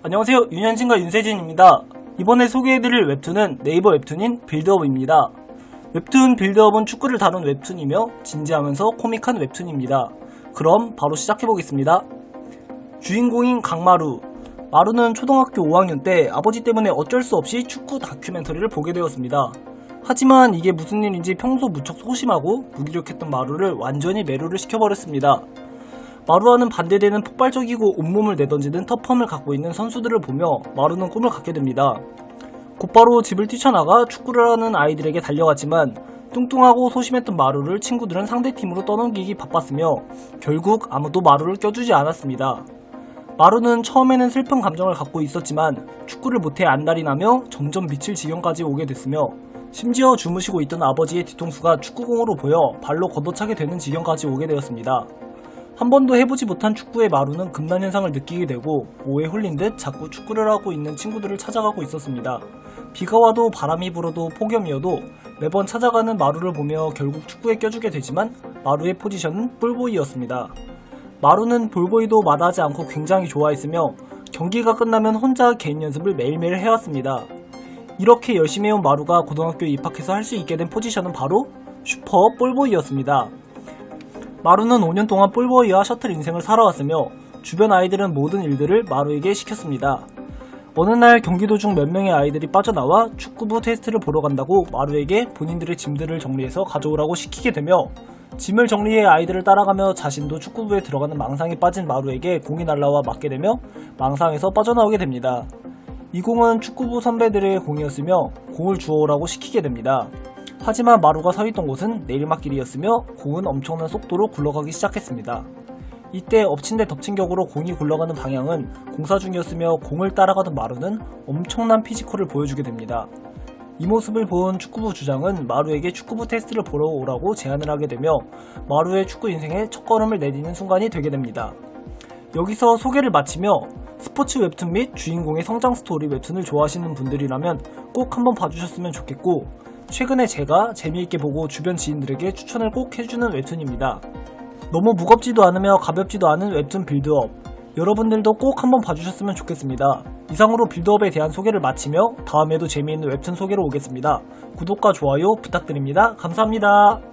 안녕하세요. 윤현진과 윤세진입니다. 이번에 소개해드릴 웹툰은 네이버 웹툰인 빌드업입니다. 웹툰 빌드업은 축구를 다룬 웹툰이며 진지하면서 코믹한 웹툰입니다. 그럼 바로 시작해보겠습니다. 주인공인 강마루. 마루는 초등학교 5학년 때 아버지 때문에 어쩔 수 없이 축구 다큐멘터리를 보게 되었습니다. 하지만 이게 무슨 일인지 평소 무척 소심하고 무기력했던 마루를 완전히 매료를 시켜버렸습니다. 마루와는 반대되는 폭발적이고 온몸을 내던지는 터펌을 갖고 있는 선수들을 보며 마루는 꿈을 갖게 됩니다. 곧바로 집을 뛰쳐나가 축구를 하는 아이들에게 달려갔지만 뚱뚱하고 소심했던 마루를 친구들은 상대팀으로 떠넘기기 바빴으며 결국 아무도 마루를 껴주지 않았습니다. 마루는 처음에는 슬픈 감정을 갖고 있었지만 축구를 못해 안달이 나며 점점 미칠 지경까지 오게 됐으며 심지어 주무시고 있던 아버지의 뒤통수가 축구공으로 보여 발로 걷어차게 되는 지경까지 오게 되었습니다. 한 번도 해보지 못한 축구의 마루는 금단 현상을 느끼게 되고 오에 홀린 듯 자꾸 축구를 하고 있는 친구들을 찾아가고 있었습니다. 비가 와도 바람이 불어도 폭염이어도 매번 찾아가는 마루를 보며 결국 축구에 껴주게 되지만 마루의 포지션은 볼보이였습니다. 마루는 볼보이도 마다하지 않고 굉장히 좋아했으며 경기가 끝나면 혼자 개인 연습을 매일매일 해왔습니다. 이렇게 열심히 해온 마루가 고등학교에 입학해서 할 수 있게 된 포지션은 바로 슈퍼 볼보이였습니다. 마루는 5년 동안 볼보이와 셔틀 인생을 살아왔으며 주변 아이들은 모든 일들을 마루에게 시켰습니다. 어느 날 경기도 중 몇 명의 아이들이 빠져나와 축구부 테스트를 보러 간다고 마루에게 본인들의 짐들을 정리해서 가져오라고 시키게 되며 짐을 정리해 아이들을 따라가며 자신도 축구부에 들어가는 망상에 빠진 마루에게 공이 날라와 맞게 되며 망상에서 빠져나오게 됩니다. 이 공은 축구부 선배들의 공이었으며 공을 주워오라고 시키게 됩니다. 하지만 마루가 서 있던 곳은 내리막길이었으며 공은 엄청난 속도로 굴러가기 시작했습니다. 이때 엎친 데 덮친 격으로 공이 굴러가는 방향은 공사 중이었으며 공을 따라가던 마루는 엄청난 피지컬을 보여주게 됩니다. 이 모습을 본 축구부 주장은 마루에게 축구부 테스트를 보러 오라고 제안을 하게 되며 마루의 축구 인생의 첫걸음을 내디는 순간이 되게 됩니다. 여기서 소개를 마치며 스포츠 웹툰 및 주인공의 성장 스토리 웹툰을 좋아하시는 분들이라면 꼭 한번 봐주셨으면 좋겠고 최근에 제가 재미있게 보고 주변 지인들에게 추천을 꼭 해주는 웹툰입니다. 너무 무겁지도 않으며 가볍지도 않은 웹툰 빌드업 여러분들도 꼭 한번 봐주셨으면 좋겠습니다. 이상으로 빌드업에 대한 소개를 마치며 다음에도 재미있는 웹툰 소개로 오겠습니다. 구독과 좋아요 부탁드립니다. 감사합니다.